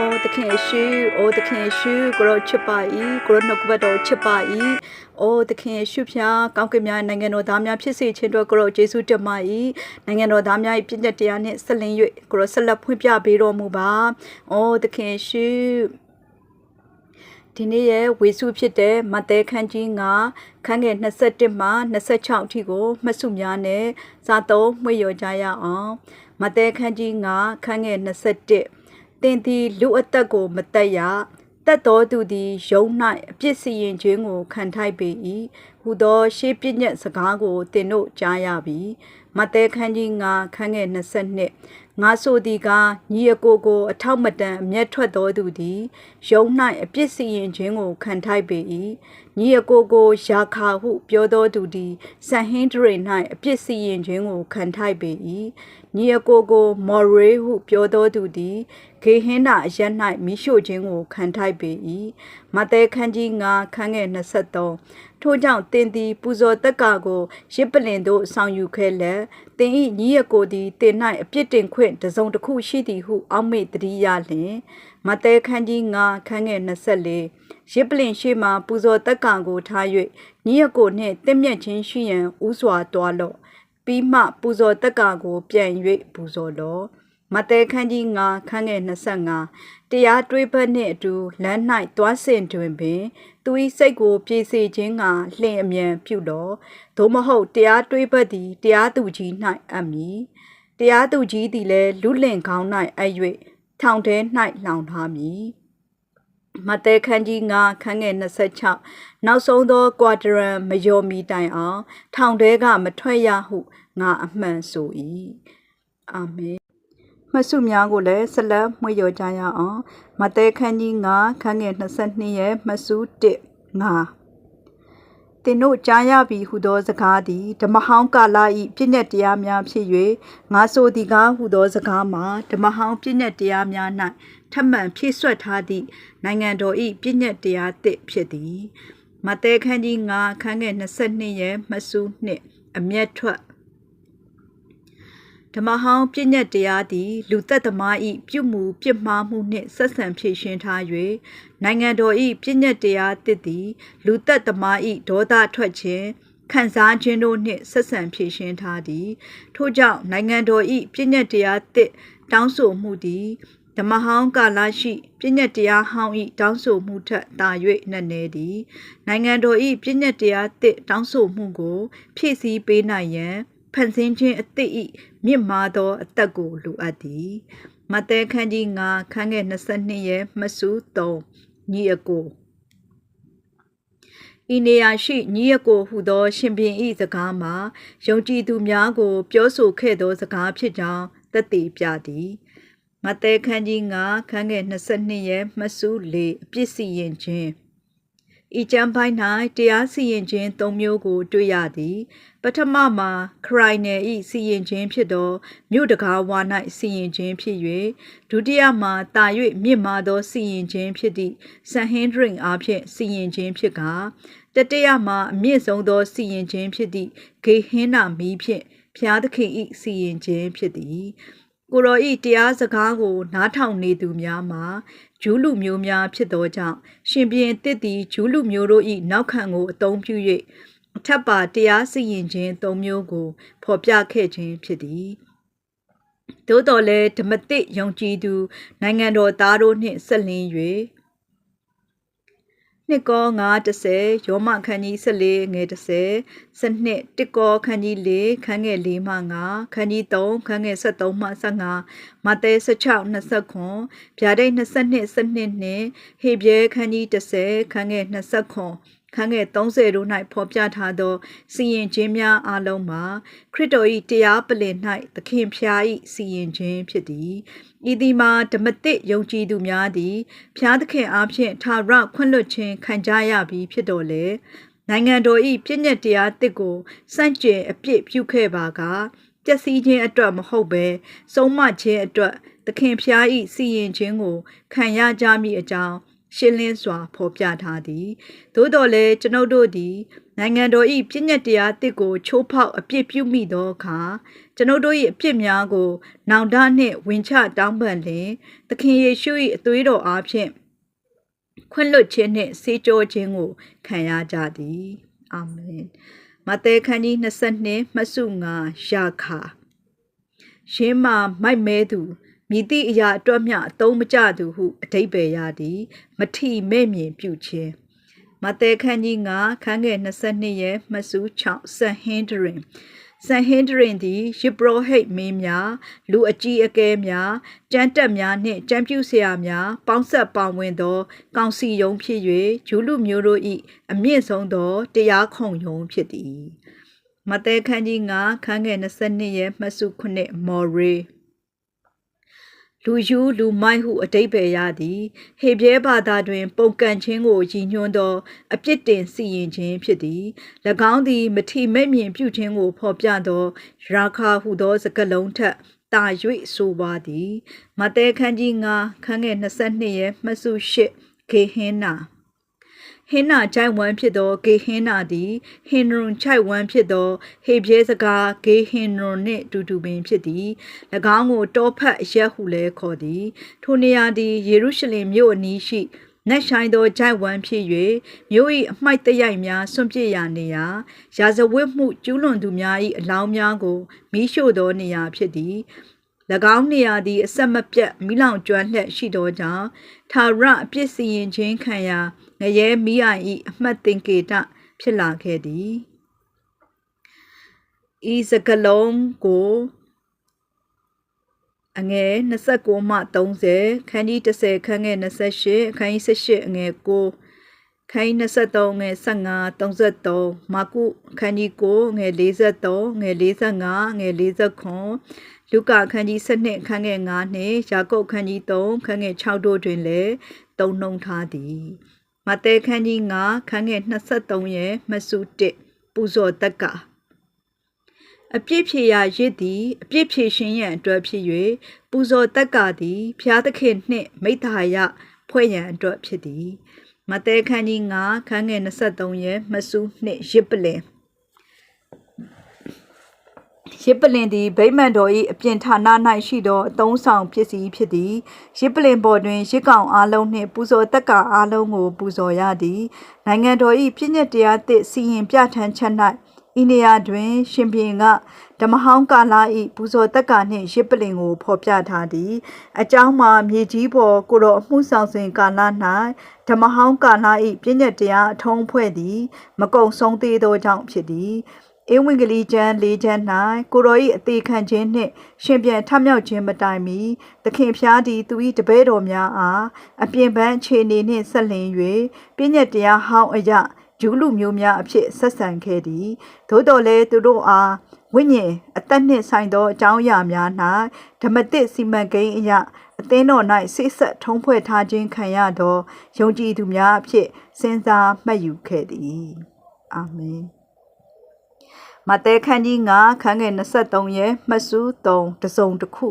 အိုသခင်ယေရှုအိုသခင်ယေရှုကိုရောချစ်ပါ၏ကိုရောနှုတ်ကပတ်တော်ချစ်ပါ၏အိုသခင်ယေရှုဖျားကောင်းကင်များနိုင်ငံတော်သားများဖြစ်စေခြင်းတို့ကိုရောယေရှုတက်ပါ၏နိုင်ငံတော်သားများ၏ပြည့်ညတ်တရားနှင့်ဆက်လင်း၍ကိုရောဆက်လက်ဖွင့်ပြပေးတော်မူပါအိုသခင်ယေရှုဒီနေ့ရဲ့ဝေစုဖြစ်တဲ့မဿဲခန်းကြီး9ခန်းငယ်21မှ26အထိကိုမှတ်စုများနဲ့စာသုံးမှွေရောကြရအောင်မဿဲခန်းကြီး9ခန်းငယ်21 တင်သည်လူအသက်ကိုမတက်ရတက်တော်သူသည်ယုံ၌အပြစ်စီရင်ခြင်းကိုခံထိုက်ပေ၏ဟူသောရှေးပြည့်ညက်စကားကိုတင်တို့ကြားရပြီမဿဲခန်းကြီး9ခန်းငယ်22ငါဆိုသည်ကညီအကိုကို အထောက်မတန်အမျက်ထွက်တော်သူသည်ယုံ၌အပြစ်စီရင်ခြင်းကိုခံထိုက်ပေ၏ညီအကိုကိုယာခါဟု ပြောတော်သူသည်ဆန်ဟင်းဒရေ၌အပြစ်စီရင်ခြင်းကိုခံထိုက်ပေ၏ ညီအကိုကို မော်ရေဟုပြောတော်သူသည်ဂေဟင်းနာအရက်၌မိရှို့ခြင်းကိုခံထိုက်ပေ၏မဿဲခန်းကြီး9ခန်းငယ်23ထို့ကြောင့်တင်သည် ပူဇော်တက္ကာကိုရစ်ပလင်သို့ဆောင်ယူခဲ့လက်တင်ဤညီအကိုသည်တင်၌အပြစ်တင်ခွင့်တစုံတစ်ခုရှိသည်ဟုအောက်မေ့တတိယလျင်မဿဲခန်းကြီး9ခန်းငယ်24ရစ်ပလင်ရှိမှပူဇော်တက္ကာကိုထား၍ညီအကိုနှင့်တင့်မြတ်ခြင်းရှိရန်ဥစွာတွားလော့ ပြီးမှပူဇော်တက္ကာကို ပြန်၍ပူဇော်လော့မတဲခန်းကြီး9ခန်းငယ်25တရားတွေးဘက်နှင့်အတူလမ်း၌တွားဆင်တွင်ပင်သူ၏စိတ်ကိုပြေစေခြင်းကလှင်အမြန်ပြုလောသို့မဟုတ်တရားတွေးဘက်သည်တရားသူကြီး၌အပ်မည်တရားသူကြီးသည်လည်းလူလင်ကောင်း၌အပ်၍ထောင်ထဲ၌လောင်ထားမည် မတဲခန်းကြီး9ခန်းငယ်26နောက်ဆုံးသောကွာဒရန်မယောမီတိုင်အောင် ထောင်ထဲကမထွက်ရဟုငါအမှန်ဆို၏အာမင်မှတ်စုများကိုလည်းဆက်လက်မှွေရောကြရအောင်မဿဲခန်းကြီး9ခန်းငယ်22ရဲ့မှတ်စု1 9 သင်တို့ကြားရပြီဟုသောစကားသည်ဓမ္မဟောင်းကာလ၏ပြည့်ညက်တရားများဖြစ်၍ငါဆိုသည်ကားဟုသောစကားမှာဓမ္မဟောင်းပြည့်ညက်တရားများ၌ထပ်မံဖြည့်ဆွတ်ထားသည့်နိုင်ငံတော်၏ပြည့်ညက်တရားသစ်ဖြစ်သည်မဿဲခန်းကြီး9ခန်းငယ်22ရဲ့မှတ်စု2အမျက်ထွက် ဓမ္မဟောင်းပြည့်ညက်တရားသည် လူသက်သမား၏ပြုမှုပြစ်မှားမှုနှင့်ဆက်ဆံဖြည့်ရှင်းထား၍နိုင်ငံတော်၏ပြည့်ညက်တရားတစ်သည် လူသက်သမား၏ဒေါသထွက်ခြင်းခံစားခြင်းတို့နှင့်ဆက်ဆံဖြည့်ရှင်းထားသည် ထို့ကြောင့်နိုင်ငံတော်၏ပြည့်ညက်တရားတစ်တောင်းဆိုမှုသည်ဓမ္မဟောင်းကာလရှိပြည့်ညက်တရားဟောင်း၏တောင်းဆိုမှုထက်သာ၍နက်နဲသည် နိုင်ငံတော်၏ပြည့်ညက်တရားတစ်တောင်းဆိုမှုကို ဖြည့်ဆည်းပေးနိုင်ရန် ဖန်ဆင်းခြင်းအသည့်ဤမြင့်မားသောအသက်ကိုလိုအပ်သည်မဿဲခန်းကြီး9ခန်းငယ်22ရဲ့မှစု3ညီအကိုဤနေရာရှိညီအကိုဟုသော ရှင်ဘင်ဤစကားမှာယုံကြည်သူများကို ပြောဆိုခဲ့သောစကားဖြစ်ကြောင်းသက်သေပြသည်မဿဲခန်းကြီး9ခန်းငယ်22ရဲ့မှစု4အပြစ်စီရင်ခြင်း ဤကျမ်းပိုင်း၌တရားစီရင်ခြင်း၃မျိုးကို တွေ့ရသည် ပထမမှာခရိုင်နယ်ဤစီရင်ခြင်းဖြစ်သောမြို့တကားဝါ၌စီရင်ခြင်းဖြစ်၍ဒုတိယမှာတာ၍မြင့်မားသောစီရင်ခြင်းဖြစ်သည့်ဆန်ဟင်းဒရင်အားဖြင့်စီရင်ခြင်းဖြစ်ကာတတိယမှာအမြင့်ဆုံးသောစီရင်ခြင်းဖြစ်သည့်ဂေဟင်းနာမီးဖြင့်ဖျားသခင်ဤစီရင်ခြင်းဖြစ်သည် ကိုရောဤတရားစကားကို နားထောင်နေသူများမှာဂျူးလူမျိုးများဖြစ်သောကြောင့်ရှင်ပြန်တစ်သည်ဂျူးလူမျိုးတို့၏နောက်ခံကိုအသုံးပြု၍အထက်ပါတရားစီရင်ခြင်းသုံးမျိုးကို ဖော်ပြခဲ့ခြင်းဖြစ်သည်သို့တော်လည်းဓမ္မတိယုံကြည်သူ နိုင်ငံတော်သားတို့နှင့်ဆက်လင်း၍ နှစ်ကော930ယောမခန်းကြီး14ငယ်30စနစ်တစ်ကောခန်းကြီး4ခန်းငယ်4မှ9ခန်းကြီး3ခန်းငယ်73မှ15မဿဲ16 29ဗျာဒိတ်22စနစ်နှင့်ဟေဘရဲခန်းကြီး10ခန်းငယ်29 ခန်းငယ်30တို့၌ဖော်ပြထားသောစီရင်ခြင်းများအလုံးမှာခရစ်တော်၏တရားပလင်၌သခင်ဖျား၏စီရင်ခြင်းဖြစ်သည်ဤသည်မှာဓမ္မတိယုံကြည်သူများသည်ဖျားသခင်အားဖြင့်ထာဝရခွင့်လွှတ်ခြင်းခံကြရပြီးဖြစ်တော်လေနိုင်ငံတော်၏ပြည့်ညက်တရားတစ်ကိုစန့်ကျင်အပြစ်ပြုခဲ့ပါကပျက်စီးခြင်းအတွက်မဟုတ်ဘဲဆုံးမခြင်းအတွက်သခင်ဖျား၏စီရင်ခြင်းကိုခံရကြမည်အကြောင်း ရှင်းလင်းစွာဖော်ပြထားသည်သို့တော်လည်းကျွန်ုပ်တို့သည်နိုင်ငံတော်၏ပြည့်ညတ်တရားတစ်ကိုချိုးဖောက်အပြစ်ပြုမိသောအခါကျွန်ုပ်တို့၏အပြစ်များကို နောင်တနှင့်ဝင်ချတောင်းပန်လျင်သခင်ယေရှု၏အသွေးတော်အားဖြင့်ခွင့်လွှတ်ခြင်းနှင့်ဆေးကြောခြင်းကိုခံရကြသည်အာမင်မဿဲခန်းကြီး22မှတ်စု9ရာခာရှင်းမာမိုက်မဲသူ မြည်သည့်အရာအတွက်မျှအသုံးမကျသူဟုအဓိပ္ပာယ်ရသည် မထီမဲ့မြင်ပြုခြင်းမဿဲခန်းကြီး9ခန်းငယ်22ရဲ့မှတ်စု6ဆန်ဟင်းဒရင်ဆန်ဟင်းဒရင်သည်ယစ်ဘရဟိတ်မင်းများလူအကြီးအကဲများကျမ်းတက်များနှင့်ကျမ်းပြုဆရာများပေါင်းဆက်ပေါင်းဝင်သော ကောင်စီယုံဖြစ်၍ဂျူးလူမျိုးတို့၏အမြင့်ဆုံးသောတရားခုံယုံဖြစ်သည်မဿဲခန်းကြီး9ခန်းငယ်22ရဲ့မှတ်စု9မော်ရီ လူယူလူမိုက်ဟုအတိတ်ပဲရသည် ဟေပြဲဘာသာတွင် ပုံကန်ခြင်းကိုရည်ညွှန်းသောအပြစ်တင်စီရင်ခြင်းဖြစ်သည်၎င်းသည်မထီမဲ့မြင်ပြုခြင်းကိုဖော်ပြသောရာခာဟုသောစကားလုံးထက်တာ၍ဆိုပါသည်မဿဲခန်းကြီး9ခန်းငယ်22ရဲ့မှတ်စု8ခေဟင်းနာ ဟင်းနာချိုင်ဝမ်ဖြစ်သောဂေဟင်းနာသည်ဟင်ရွန်ချိုင်ဝမ်ဖြစ်သောဟေပြဲစကားဂေဟင်ရွန်နှင့်တူတူပင်ဖြစ်သည်၎င်းကိုတောဖတ်အရက်ဟုလည်းခေါ်သည်ထိုနေရာသည်ယေရုရှလင်မြို့အနီးရှိနက်ဆိုင်သောဂျိုက်ဝမ်ဖြစ်၍မြို့၏အမိုက်တရိုက်များဆွန့်ပစ်ရာနေရာရာဇဝတ်မှုကျူးလွန်သူများ၏အလောင်းများကိုမီးရှို့သောနေရာဖြစ်သည်၎ င်းနေရာသည်အဆက်မပြတ်မိလောင်ကျွမ်းလှက်ရှိသောကြောင့်ထာဝရအပြစ်စီရင်ခြင်းခံရာငရဲမိအိုင်ဤအမှတ်သင်္ကေတဖြစ်လာခဲ့သည်ဤစကလုံးကိုအငယ်29မှ30ခန်းကြီး30ခန်းငယ်28ခန်းကြီး18အငယ်9ခိုင်း23ငယ်15 33မာကုခန်းကြီး9ငယ်43ငယ်45ငယ်49 လူကာခန်းကြီး7ခန်းငယ်9နှင့်ယာကုပ်ခန်းကြီး3ခန်းငယ်6တို့တွင်လည်းတုံနှုံထားသည်မဿဲခန်းကြီး9ခန်းငယ်23ရဲ့မဆု1ပူဇော်တက္ကအပြစ်ဖြေရာရစ်သည်အပြစ်ဖြေရှင်းရန်အတွက်ဖြစ်၍ပူဇော်တက္ကသည်ဖျားသခင်နှင့်မိသားယဖွဲ့ရန်အတွက်ဖြစ်သည်မဿဲခန်းကြီး9ခန်းငယ်23ရဲ့မဆုနှင့်ရစ်ပလင် ရစ်ပလင်သည်ဗိမ္မာန်တော်၏အပြင်ဌာန၌ရှိသောအသုံးဆောင်ပစ္စည်းဖြစ်သည်ရစ်ပလင်ပေါ်တွင်ရစ်ကောင်အားလုံးနှင့်ပူဇော်တက္ကအားလုံးကိုပူဇော်ရသည်နိုင်ငံတော်၏ပြည့်ညတ်တရားသည့်စီရင်ပြဋ္ဌာန်းချက်၌ဤနေရာတွင် ရှင်ဘင်ကဓမ္မဟောင်းကာလာ၏ပူဇော်တက္ကနှင့်ရစ်ပလင်ကိုဖော်ပြထားသည်အကြောင်းမှာမြေကြီးပေါ်ကိုတော်အမှုဆောင်စဉ်ကာလ၌ဓမ္မဟောင်းကာလာ၏ပြည့်ညတ်တရားအထုံးဖွဲ့သည် မကုံဆုံးသေးသောကြောင့်ဖြစ်သည် ဧဝံဂေလိကျမ်း၄ကျမ်း၌ကိုရော၏အသေးခံခြင်းနှင့်ရှင်ပြန်ထမြောက်ခြင်းမတိုင်မီသခင်ဖျားသည်သူ၏တပည့်တော်များအားအပြင်ပန်းအခြေအနေနှင့်ဆက်လင်၍ပြည့်ညတ်တရားဟောင်းအရာဂျူးလူမျိုးများအဖြစ်ဆက်ဆံခဲ့သည်သို့တော်လည်းသူတို့အားဝိညာဉ်အသက်နှင့်ဆိုင်သောအကြောင်းအရာများ၌ဓမ္မတစ်စီမံကိန်းအရာအသင်းတော်၌ဆိတ်ဆက်ထုံးဖွဲ့ထားခြင်းခံရသောယုံကြည်သူများအဖြစ်စဉ်းစားမှတ်ယူခဲ့သည်အာမင် မဿဲခန်းကြီး9ခန်းငယ်23ရဲ့မှတ်စု3တစုံတစ်ခု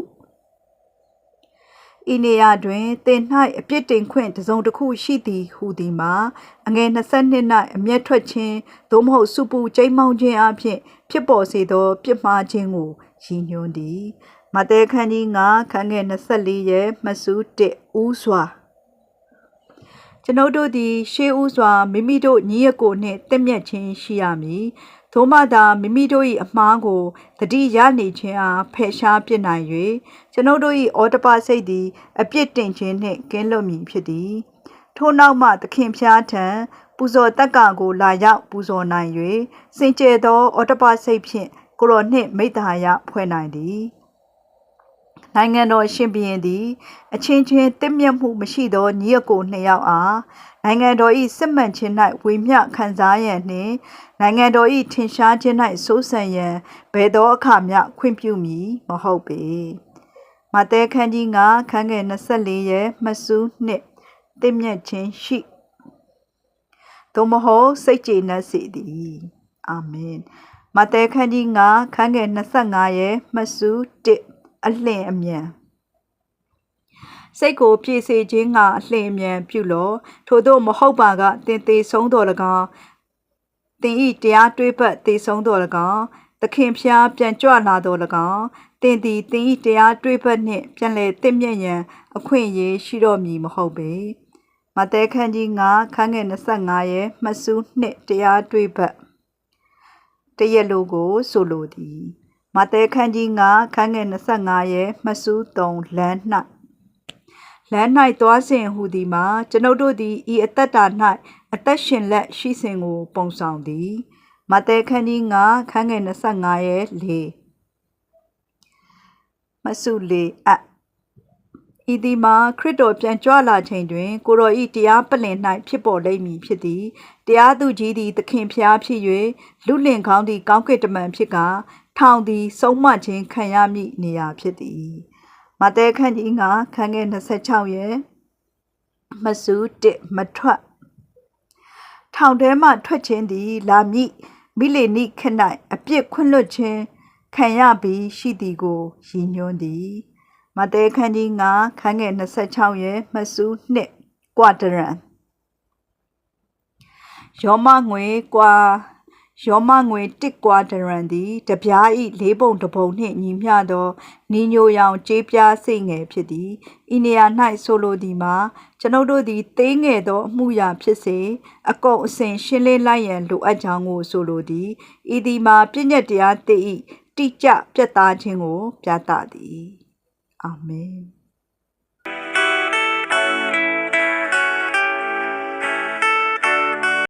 ဤနေရာတွင်တင်၌အပြစ်တင်ခွင့်တစုံတစ်ခုရှိသည်ဟူသည်မှာအငယ်22၌အမျက်ထွက်ခြင်းသို့မဟုတ်စုပူကျိမ်းမောင်းခြင်းအဖြစ်ဖြစ်ပေါ်စေသော ပြစ်မှားခြင်းကိုရည်ညွှန်းသည်မဿဲခန်းကြီး9ခန်းငယ်24ရဲ့မှတ်စု1ဦးစွာကျွန်ုပ်တို့သည်ရှေးဦးစွာမိမိတို့ညီရကိုနှင့်တင့်မြတ်ခြင်းရှိရမည် သို့မှသာမိမိတို့၏အမှားကိုတတိရနေခြင်းအားဖယ်ရှားပြစ်နိုင်၍ကျွန်ုပ်တို့၏ဩတပစိတ်သည်အပြစ်တင်ခြင်းနှင့်ကင်းလွတ်မည်ဖြစ်သည်ထို့နောက်မှသခင်ဖျားထံပူဇော်တက္ကကိုလာရောက်ပူဇော်နိုင်၍စင်ကြယ်သောဩတပစိတ်ဖြင့်ကိုရောနှင့်မိတ္တဟာယဖွဲ့နိုင်သည် နိုင်ငံတော်ရှင်ဘုရင်သည်အချင်းချင်းတင့်မြတ်မှုမရှိသောညီအကိုနှစ်ယောက်အားနိုင်ငံတော်၏စစ်မှန်ခြင်း၌ဝေမျှခံစားရန်နှင့်နိုင်ငံတော်၏ထင်ရှားခြင်း၌စိုးစံရန်ဘယ်သောအခါမျှခွင့်ပြုမည်မဟုတ်ပေမဿဲခန်းကြီး9ခန်းငယ်24ရဲ့မဆူးနှစ်တင့်မြတ်ခြင်းရှိသို့မဟုတ်စိတ်ကြည်နက်စေသည်အာမင်မဿဲခန်းကြီး9ခန်းငယ်25ရဲ့မဆူး1 အလှင်အမြန်စိတ်ကိုပြေစေခြင်းကအလှင်အမြန်ပြုလောထို့သောမဟုတ်ပါကတင်သေးဆုံးတော်၎င်းသင်ဤတရားတွေးပတ်တည်ဆုံးတော်၎င်းသခင်ဖျားပြန်ကြွလာတော်၎င်းသင်သည်သင်ဤတရားတွေးပတ်နှင့်ပြန်လည်တင့်မြတ်ရန်အခွင့်အရေးရှိတော်မည်မဟုတ်ပေမဿဲခန်းကြီး9ခန်းငယ်25ရဲ့မှတ်စုနှစ်တရားတွေးပတ်တရက်လိုကိုဆိုလိုသည် မဿဲခန်းကြီး9ခန်းငယ်25ရဲ့မှတ်စု3လမ်း၌လမ်း၌သွားစဉ်ဟူသည်မှာကျွန်ုပ်တို့သည်ဤအသက်တာ၌အသက်ရှင်လက်ရှိစဉ်ကို ပုံဆောင်သည်မဿဲခန်းကြီး9ခန်းငယ်25ရဲ့4မဆုလေအပ်ဤဒီမှာခရစ်တော်ပြန်ကြွလာချိန်တွင် ကိုရောဤတရားပလင်၌ဖြစ်ပေါ်လိမ့်မည်ဖြစ်သည်တရားသူကြီးသည်သခင်ဖျားဖြစ်၍လူလင်ကောင်းသည်ကောင်းကင်တမန်ဖြစ်က ထောင်သည် ဆုံးမခြင်းခံရမည့်နေရာဖြစ်သည်မဿဲခန်းကြီး9ခန်းငယ်26ရဲ့မဆု1မထွက်ထောင်ထဲမှထွက်ခြင်းသည် လာမည့်မိလေနိခ၌အပြစ်ခွင့်လွတ်ခြင်းခံရပြီးရှိသည်ကိုရည်ညွှန်းသည်မဿဲခန်းကြီး9ခန်းငယ်26ရဲ့မဆု2ကွာဒရန်ယောမငွေကွာ ယောမငွေတစ်ကွာဒရန်သည်တပြားဤလေးပုံတစ်ပုံနှင့်ညီမျှသောနီညိုရောင်ကြေးပြားစိတ်ငယ်ဖြစ်သည်ဤနေရာ၌ဆိုလိုသည်မှာကျွန်ုပ်တို့သည်သေးငယ်သောအမှုရာဖြစ်စေအကုန်အစင်ရှင်းလင်းလိုက်ရန်လိုအပ်ကြောင်းကိုဆိုလိုသည်ဤသည်မှာပြည့်ညက်တရားတည်ဤတိကျပြတ်သားခြင်းကို ပြသသည်အာမင်